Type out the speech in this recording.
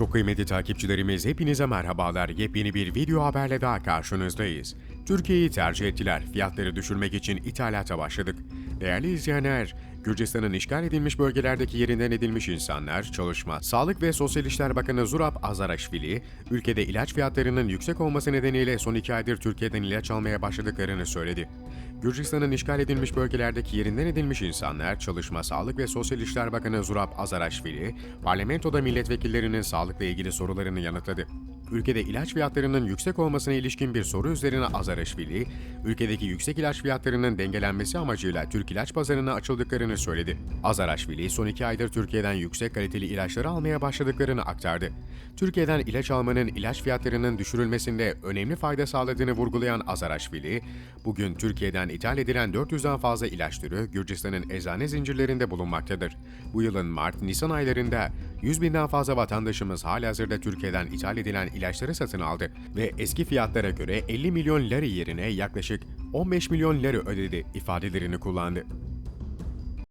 Çok kıymetli takipçilerimiz hepinize merhabalar. Yepyeni bir video haberle daha karşınızdayız. Türkiye'yi tercih ettiler. Fiyatları düşürmek için ithalata başladık. Değerli izleyenler, Gürcistan'ın işgal edilmiş bölgelerdeki yerinden edilmiş insanlar, çalışma, Sağlık ve Sosyal İşler Bakanı Zurab Azaraşvili, ülkede ilaç fiyatlarının yüksek olması nedeniyle son iki aydır Türkiye'den ilaç almaya başladıklarını söyledi. Gürcistan'ın işgal edilmiş bölgelerdeki yerinden edilmiş insanlar, Çalışma, Sağlık ve Sosyal İşler Bakanı Zurab Azaraşvili, parlamentoda milletvekillerinin sağlıkla ilgili sorularını yanıtladı. Ülkede ilaç fiyatlarının yüksek olmasına ilişkin bir soru üzerine Azaraşvili, ülkedeki yüksek ilaç fiyatlarının dengelenmesi amacıyla Türk ilaç pazarına açıldıklarını söyledi. Azaraşvili, son iki aydır Türkiye'den yüksek kaliteli ilaçları almaya başladıklarını aktardı. Türkiye'den ilaç almanın ilaç fiyatlarının düşürülmesinde önemli fayda sağladığını vurgulayan Azaraşvili, bugün Türkiye'den ithal edilen 400'den fazla ilaç türü Gürcistan'ın eczane zincirlerinde bulunmaktadır. Bu yılın Mart-Nisan aylarında 100 binden fazla vatandaşımız halihazırda Türkiye'den ithal edilen ilaçları satın aldı ve eski fiyatlara göre 50 milyon lira yerine yaklaşık 15 milyon lira ödedi ifadelerini kullandı.